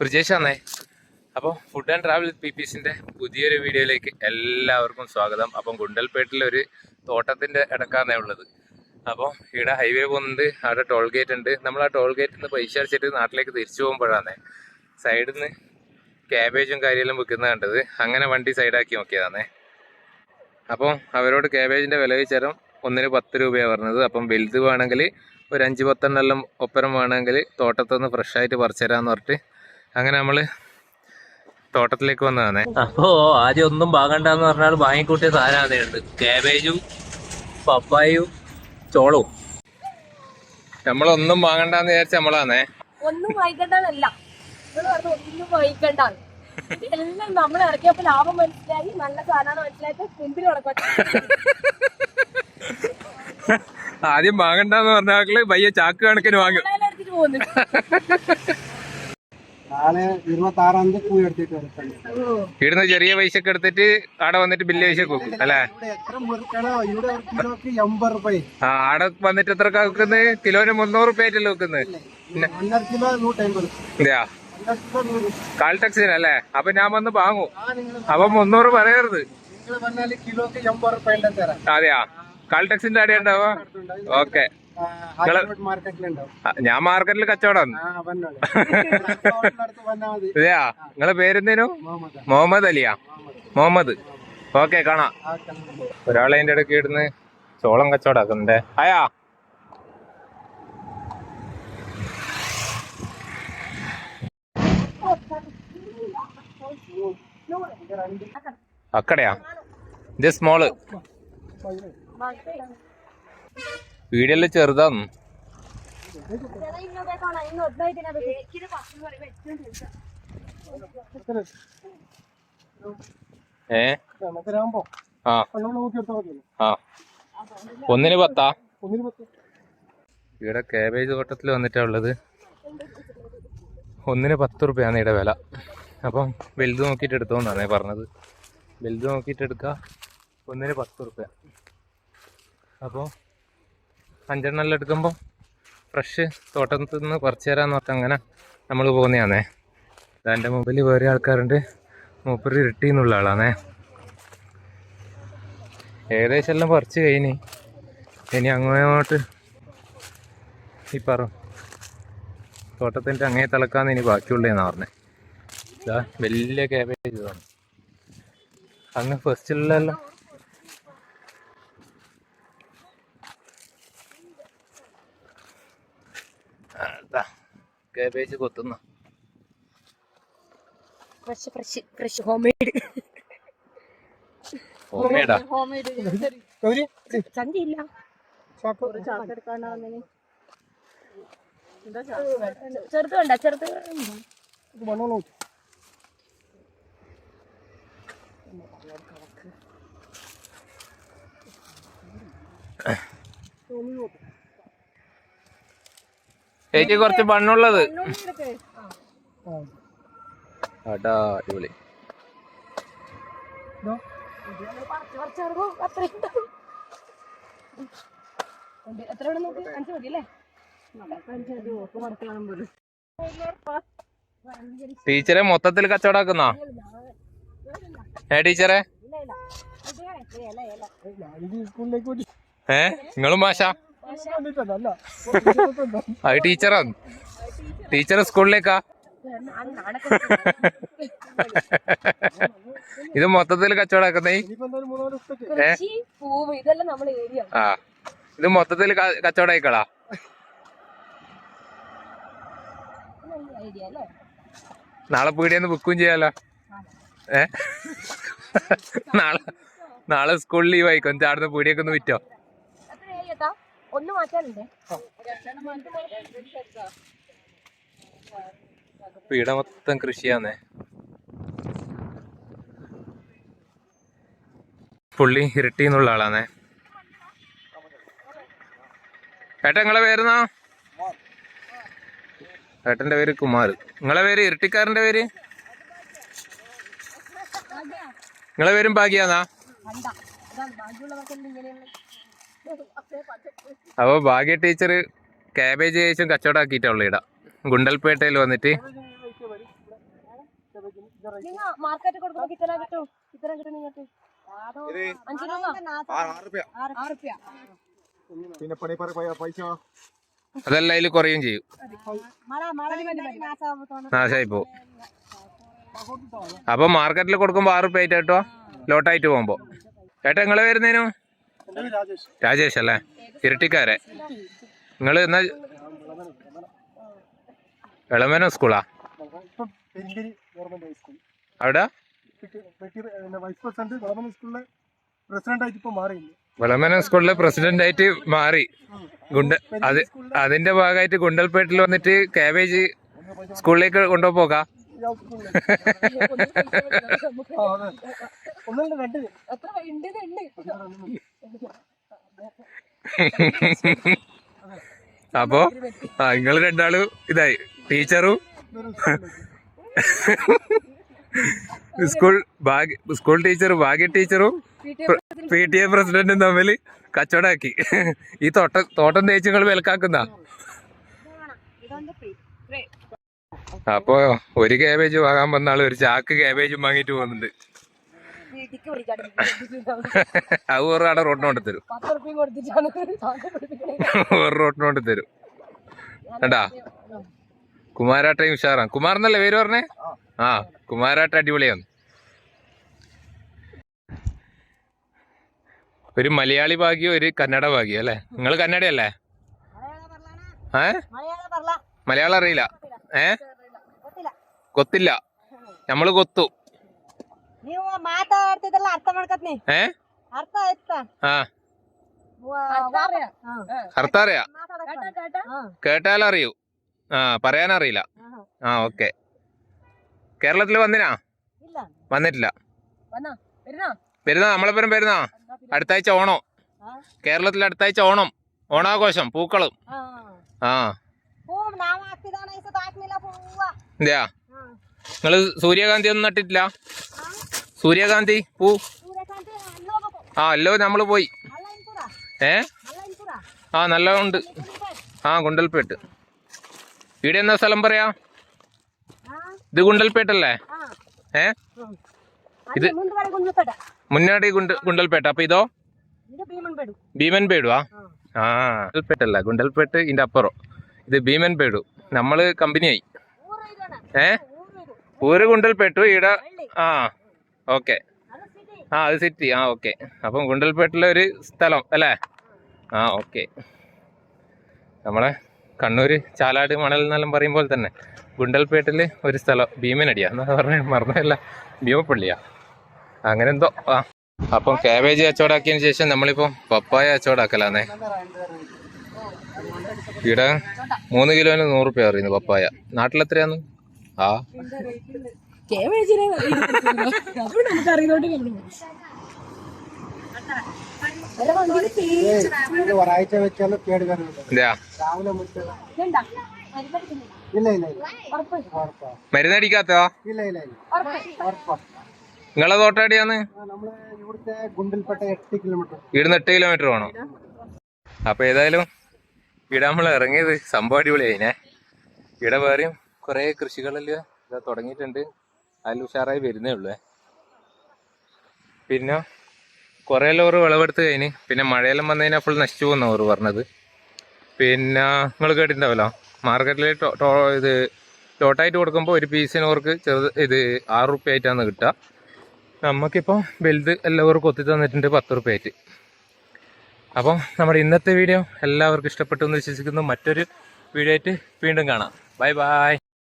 ബ്രിജേഷാന്നേ അപ്പോൾ food and travel P P സിന്റെ പുതിയൊരു വീഡിയോയിലേക്ക് എല്ലാവർക്കും സ്വാഗതം. അപ്പം ഗുണ്ടൽപേട്ടിലൊരു ഒരു തോട്ടത്തിന്റെ ഇടക്കാന്നേ ഉള്ളത്. അപ്പോൾ ഇവിടെ ഹൈവേ പോകുന്നുണ്ട് അവിടെ ടോൾ ഗേറ്റ് ഉണ്ട്. നമ്മൾ ആ ടോൾ ഗേറ്റിൽ നിന്ന് പൈസ അടിച്ചിട്ട് നാട്ടിലേക്ക് തിരിച്ചു പോകുമ്പോഴാണ് സൈഡിൽ നിന്ന് ക്യാബേജും കാര്യമെല്ലാം വിൽക്കുന്നത് കണ്ടത്. അങ്ങനെ വണ്ടി സൈഡാക്കി നോക്കിയതാണേ. അപ്പോൾ അവരോട് ക്യാബേജിന്റെ വില വെച്ചാലും ഒന്നിന് പത്ത് രൂപയാണ് പറഞ്ഞത്. അപ്പം വലുത് വേണമെങ്കിൽ ഒരു അഞ്ച് പത്തെണ്ണെല്ലാം ഒപ്പരം വേണമെങ്കിൽ തോട്ടത്തുനിന്ന് ഫ്രഷായിട്ട് പറിച്ചു തരാമെന്ന് പറഞ്ഞിട്ട് അങ്ങനെ നമ്മൾ തോട്ടത്തിലേക്ക് വന്നതാണേ. അപ്പോ ആദ്യം ഒന്നും പാകണ്ടെന്ന് പറഞ്ഞാൽ വാങ്ങിക്കൂട്ടിയ സാധനം ഉണ്ട് കാബേജും പപ്പായും ചോളവും നമ്മളൊന്നും വാങ്ങണ്ടെന്ന് വിചാരിച്ച നമ്മളാണേ. ഒന്നും വാങ്ങിക്കണ്ടല്ല ഒന്നും വാങ്ങിക്കണ്ട എല്ലാം നമ്മൾ ഇറക്കിയപ്പോ ലാഭം മനസ്സിലായി. നല്ല സാധനം മനസ്സിലായിട്ട് മുമ്പിൽ നടക്കട്ടെ ആദ്യം വാങ്ങണ്ടെന്ന് പറഞ്ഞാൽ പയ്യെ ചാക്ക് കണക്കിന് വാങ്ങും. പോകുന്നു. നാളെ ഇരുപത്തി ആറാം തീയതി പൂവ് എടുത്തിട്ട് ഇവിടുന്ന് ചെറിയ പൈസക്ക് എടുത്തിട്ട് അവിടെ വന്നിട്ട് ബില്ല് പൈസ വെക്കും അല്ലേ? എത്ര മുറിക്കണോ ഇവിടെ ഒരു കിലോക്ക് എൺപത് റുപ്യ ആ അവിടെ വന്നിട്ട് എത്ര വെക്കുന്നത്? കിലോന് മുന്നൂറ് റുപ്യ ആയിട്ടല്ലേ വെക്കുന്നത് ഒന്നര കിലോ ഇല്ല. കാൽ ടാക്സിനല്ലേ? അപ്പൊ ഞാൻ വന്ന് വാങ്ങും. അപ്പൊ മുന്നൂറ് പറയരുത്. അതെയാ? കാൽ ടാക്സിന്റെ അടി ഉണ്ടാവോ ഓക്കെ. ഞാൻ മാർക്കറ്റിൽ കച്ചവടം. ഇതെയാ നിങ്ങളെ പേരെന്തേനു? മുഹമ്മദ്. അലിയാ. മുഹമ്മദ്. ഓക്കെ കാണാം. ഒരാളെ അതിന്റെ ഇടയ്ക്ക് ഇടുന്ന് ചോളം കച്ചവടാക്കുന്നുണ്ടേ ആയാ. അക്കടയാ. ഇത് സ്മോൾ വീഡിയോയിൽ ചെറുതാന്ന് ഏ? ഒന്നിന് പത്ത്? ഇവിടെ കേബേജ് തോട്ടത്തിൽ വന്നിട്ടാ ഉള്ളത്. ഒന്നിന് പത്ത് റുപ്യാണ് ഇവിടെ വില. അപ്പം വലുത് നോക്കിയിട്ട് എടുത്തോന്നാണേ പറഞ്ഞത്. വലുത് നോക്കിയിട്ട് എടുക്കുക ഒന്നിന് പത്ത് റുപ്യ. അപ്പോൾ അഞ്ചെണ്ണെല്ലാം എടുക്കുമ്പോൾ ഫ്രഷ് തോട്ടത്തിൽ നിന്ന് പറിച്ചു തരാന്ന് പറഞ്ഞാൽ അങ്ങനെ നമ്മൾ പോകുന്നതാണേ എന്റെ മുമ്പിൽ വേറെ ആൾക്കാരുണ്ട്. മൂപ്പര് ഇരട്ടി എന്നുള്ള ആളാണേ. ഏകദേശം എല്ലാം പറിച്ച് കഴിഞ്ഞ്. ഇനി അങ്ങോട്ട് ഈ പറ തോട്ടത്തിന്റെ അങ്ങേ തിളക്കാന്ന് ഇനി ബാക്കിയുള്ളതെന്നാ പറഞ്ഞത് ഇതാ വലിയ ക്യാബേജ് ഇതാണ്. അങ്ങ് ഫസ്റ്റിലെല്ലാം cabbage കൊത്തുന്ന. Fresh fresh fresh home made home made Gauri ചന്തി ഇല്ല ചാക്കോ. ചെറുത് വേണ്ട ചെറുത് ഇത് മണ്ണോ നോക്കി ചേച്ചി കുറച്ച് മണ്ണുള്ളത്. അടിപൊളി. എത്ര അഞ്ച് മതി അല്ലേ? ടീച്ചറെ മൊത്തത്തിൽ കച്ചവടാക്കുന്ന? ഏ ടീച്ചറെ? ഏ നിങ്ങളും മാഷാ? അത് ടീച്ചറാണ് ടീച്ചർ സ്കൂളിലേക്കാ. ഇത് മൊത്തത്തിൽ കച്ചവടാക്കുന്നേ ആ. ഇത് മൊത്തത്തിൽ കച്ചവടായിക്കളാ നാളെ പീടിയെന്ന് ബുക്കും ചെയ്യാലോ? ഏ? നാളെ നാളെ സ്കൂളിൽ ലീവ് ആയിക്കോ. ചാടുന്ന പീടിയൊക്കെ ഒന്ന് വിറ്റോ? ഒന്ന് മാറ്റാനുണ്ടേ. പീട മൊത്തം കൃഷിയാന്നേ. പുള്ളി ഇരട്ടി എന്നുള്ള ആളാണേ ഏട്ടാ നിങ്ങളെ പേരെന്നാ? ഏട്ടന്റെ പേര് കുമാർ. നിങ്ങളെ പേര് ഇരട്ടിക്കാരന്റെ പേര്? നിങ്ങളെ പേരും ഭാഗ്യാന്നാ? അപ്പൊ ഭാഗ്യ ടീച്ചർ കാബേജ് ശേഷം കച്ചവടാക്കിയിട്ടുള്ള ഇട. ഗുണ്ടൽപേട്ടയിൽ വന്നിട്ട്. അതല്ല അതിൽ കുറയും ചെയ്യും. നാശമായി പോവും അപ്പൊ മാർക്കറ്റിൽ കൊടുക്കുമ്പോ ആറ് റുപ്യ ആയിട്ട് കേട്ടോ. ലോട്ടായിട്ട് പോകുമ്പോ. ഏട്ടാ നിങ്ങൾ വരുന്നേനു? രാജേഷ്. രാജേഷ് അല്ലേ? ഇരട്ടിക്കാരെ. നിങ്ങൾ എന്നാ എളമന സ്കൂളാ? ഇപ്പം ഗവൺമെന്റ് ഹൈസ്കൂൾ അവിടെ? വൈസ് പ്രസിഡന്റ് ഗവൺമെന്റ് സ്കൂളിലെ പ്രസിഡന്റ് ആയിട്ട് ഇപ്പൊ മാറിയില്ല? വെളമന സ്കൂളിലെ പ്രസിഡന്റ് ആയിട്ട് മാറി. ഗുണ്ട അത് അതിന്റെ ഭാഗമായിട്ട് ഗുണ്ടൽപേട്ടിൽ വന്നിട്ട് കാബേജ് സ്കൂളിലേക്ക് കൊണ്ടുപോകാം എത്ര ഉണ്ട് ഉണ്ട്. അപ്പോ ആ നിങ്ങൾ രണ്ടാളും ഇതായി. ടീച്ചറും സ്കൂൾ ഭാഗ്യ സ്കൂൾ ടീച്ചറും ഭാഗ്യ ടീച്ചറും പി ടി എ പ്രസിഡന്റും. തമ്മിൽ കച്ചവടാക്കി. ഈ തോട്ടം തോട്ടം തേച്ച് നിങ്ങൾ വിലക്കാക്കുന്ന അപ്പോ ഒരു കാബേജ് വാങ്ങാൻ വന്ന ആൾ ഒരു ചാക്ക് കാബേജും വാങ്ങിയിട്ട് പോകുന്നുണ്ട്. വിധിക്ക് പഠിക്കാണ് അത് ഒരു ആടെ റോട്ടിന് കൊണ്ട് തരും. പത്ത് റുപ്യം കൊടുത്തിട്ടാണ് ഒരു റോട്ടിന് കൊണ്ട് തരും. കണ്ടാ? കുമാരാട്ടയും ഉഷാറാണ്. കുമാർന്നല്ലേ പേര് പറഞ്ഞേ? ആ കുമാരാട്ട അടിപൊളിയാണ്. ഒരു മലയാളി ഭാഗ്യം ഒരു കന്നഡ ഭാഗ്യം അല്ലേ? നിങ്ങൾ കന്നഡയല്ലേ ഏ? മലയാളം അറിയില്ല. ഏ? കൊത്തില്ല. നമ്മൾ കൊത്തു. ನೀವು ಮಾತಾಡ್ತಿದ್ರಲ್ಲ ಅರ್ಥ ಮಾಡ್ಕತ್ನಿ ഏ ಅರ್ಥ ಆಯ್ತಾ ആ അർത്ഥം അറിയാം. അർത്ഥം അറിയാ കേട്ടാ കേട്ടാ കേട്ടാലറിയൂ ആ പറയാനറിയില്ല ആ ഓക്കെ കേരളത്തിൽ വന്നിനാ ಇಲ್ಲ വന്നിട്ടില്ല വന്നാ വരുന്നാ വരുന്ന നമ്മളെപ്പുറം വരുന്ന അടുത്ത ആഴ്ച ഓണം ആ. കേരളത്തിൽ അടുത്ത ആഴ്ച ഓണം ഓണാഘോഷം പൂക്കളും ಹಾ ആ ಹೂ ನಾವ್ ಹಾಕ್ತಿದಾನ ಈ ಸತ ಹಾಕ್ಲಿಲ್ಲ ಹೂವ എന്തെയാ ಹಾ നിങ്ങൾ സൂര്യകാന്തി ഒന്നും നട്ടിട്ടില്ല സൂര്യകാന്തി പൂ. ആ അല്ലോ നമ്മൾ പോയി. ഏ? ആ നല്ല ഉണ്ട്. ആ ഗുണ്ടൽപേട്ട്. ഇവിടെ എന്താ സ്ഥലം പറയാ? ഇത് ഗുണ്ടൽപേട്ടല്ലേ? ഏ? ഇത് മുന്നാടി ഗുണ്ട ഗുണ്ടൽപേട്ട. അപ്പൊ ഇതോ? ഭീമൻപേടു. ആ. ആ ഗുണ്ടൽപേട്ടല്ല. ഗുണ്ടൽപേട്ട് ഇതിന്റെ അപ്പുറം. ഇത് ഭീമൻപേടു. നമ്മൾ കമ്പനിയായി. ഏ? ഒരു ഗുണ്ടൽപേട്ടു ഇവിടെ ആ. ഓക്കെ. ആ അത് സിറ്റി. ആ ഓക്കെ. അപ്പം ഗുണ്ടൽപേട്ടിലെ ഒരു സ്ഥലം അല്ലേ? ആ ഓക്കെ. നമ്മളെ കണ്ണൂർ ചാലാട് മണൽ എന്നെല്ലാം പറയുമ്പോൾ തന്നെ ഗുണ്ടൽപേട്ടിൽ ഒരു സ്ഥലം ഭീമനടിയാ. എന്നാ പറഞ്ഞ മറന്നല്ല ഭീമപ്പള്ളിയാ. അങ്ങനെ എന്തോ ആ. അപ്പം കാബേജ് കച്ചവടാക്കിയതിന് ശേഷം നമ്മളിപ്പം പപ്പായ കച്ചവടാക്കലാന്നേ. ഇവിടെ മൂന്ന് കിലോന് നൂറുപ്യ പറയുന്നു പപ്പായ. നാട്ടിലെത്രയാന്ന്? ആ. കേവേജിനെ അപ്പൊ നമുക്ക് അറിയുന്നോണ്ട് നമ്മൾ പോകും. വേറെ വണ്ടിയിൽ തീ- ഒരാഴ്ച വെച്ചാൽ കേടുകാരുണ്ട് എന്താ രാവിലെ മുറ്റം ഇതുണ്ടാ? മരുന്നടിക്കുന്നില്ല. ഇല്ല ഇല്ല? ഉറപ്പാ ഇല്ല ഇല്ല നിങ്ങളെ എട്ട് കിലോമീറ്റർ ഇവിടുന്ന് എട്ട് കിലോമീറ്റർ വേണം അപ്പൊ ഏതായാലും ഇവിടെ നമ്മൾ ഇറങ്ങിയത് സംഭവം അടിപൊളിയായിനെ ഇവിടെ വേറെയും കുറെ കൃഷികളെല്ലാം തുടങ്ങിയിട്ടുണ്ട് അതിൽ ഉഷാറായി വരുന്നേ ഉള്ളൂ. പിന്നെ കുറെ ലോറ് വിളവെടുത്ത് കഴിഞ്ഞ് പിന്നെ മഴയെല്ലാം വന്നു കഴിഞ്ഞാൽ ഫുൾ നശിച്ചു പോകുന്ന ഓറ് പറഞ്ഞത്. പിന്നെ നിങ്ങൾ കേട്ടിട്ടുണ്ടാവല്ലോ? മാർക്കറ്റിൽ ഇത് ലോട്ടായിട്ട് കൊടുക്കുമ്പോൾ ഒരു പീസിന് ഓർക്ക് ചെറുത് ഇത് ആറ് റുപ്യ ആയിട്ടാണ് കിട്ടുക നമുക്കിപ്പോൾ വലുത് എല്ലാവർക്കും കൊത്തി തന്നിട്ടുണ്ട് പത്ത് റുപ്യ ആയിട്ട് അപ്പോൾ നമ്മുടെ ഇന്നത്തെ വീഡിയോ എല്ലാവർക്കും ഇഷ്ടപ്പെട്ടു എന്ന് വിശ്വസിക്കുന്നു. മറ്റൊരു വീഡിയോ ആയിട്ട് വീണ്ടും കാണാം. Bye bye.